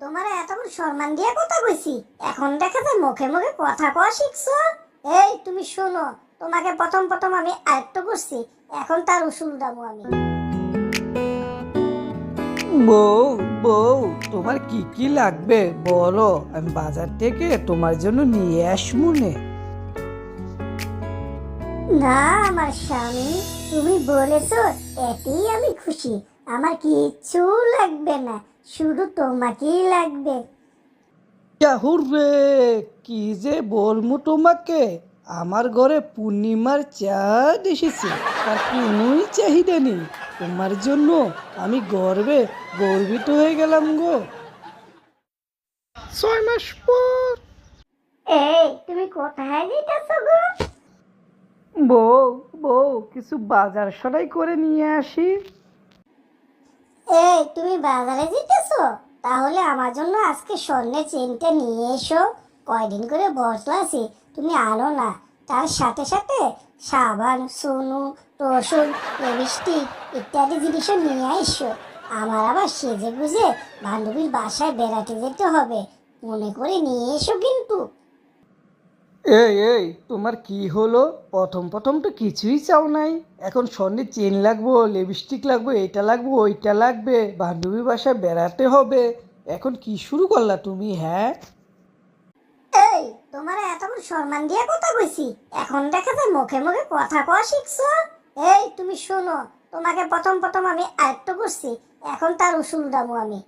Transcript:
তোমার এতক্ষণ সম্মান দিয়ে কথা কইছি। এখন দেখা যায় মুখে মুখে কথা কওয়া শিখছো। এই তুমি শোনো তোমাকে প্রথম প্রথম আমি আয়ত্ত করছি। এখন তার উসুল দামু আমি। বউ বউ তোমার কি কি লাগবে? বলো আমি বাজার থেকে তোমার জন্য নিয়ে আসব নে। না আমার স্বামী তুমি বলেছ এতেই আমি খুশি। আমার কিচ্ছু লাগবে না শুধু তোমাকেই লাগবে। রে কি যে বলব তোমাকে? আমার ঘরে পূর্ণিমার চাঁদ এসেছে আর কোনোই চাহিদা নেই। তোমার জন্য আমি গর্বে গর্বিত হয়ে গেলাম গো। ছয় মাস পর। এই তুমি কোথায় যেতেছো গো? বউ বউ কিছু বাজার সদাই করে নিয়ে আসি। এই, তুমি বাজারে যেতেছো? তাহলে আমার জন্য আজকে স্বর্ণের চেনটা নিয়ে এসো। কয়দিন করে বসলা আছি তুমি আনো না। তার সাথে সাথে সাবান, সোনু, রসুন লিপস্টিক ইত্যাদি জিনিসও নিয়ে এসো। আমার আবার সেজে গুজে বান্ধবীর বাসায় বেড়াতে যেতে হবে। মনে করে নিয়ে এসো কিন্তু। এই এই, তোমার কি হলো? প্রথম প্রথম তো কিছুই চাও নাই। এখন স্বর্ণের চেন লাগবো লিপস্টিক লাগবে, এটা লাগবো, ওইটা লাগবে, বান্ধবী বাসায় বেড়াতে হবে। এখন কি শুরু করলা তুমি হ্যাঁ? এই, তোমার এতক্ষণ সম্মান দিয়ে কথা কইছি। এখন দেখা যায় মুখে মুখে কথা কওয়া শিখছো। এই, তুমি শোনো, তোমাকে প্রথম প্রথম আমি আয়ত্ত করছি। এখন তার উসুল দামু আমি।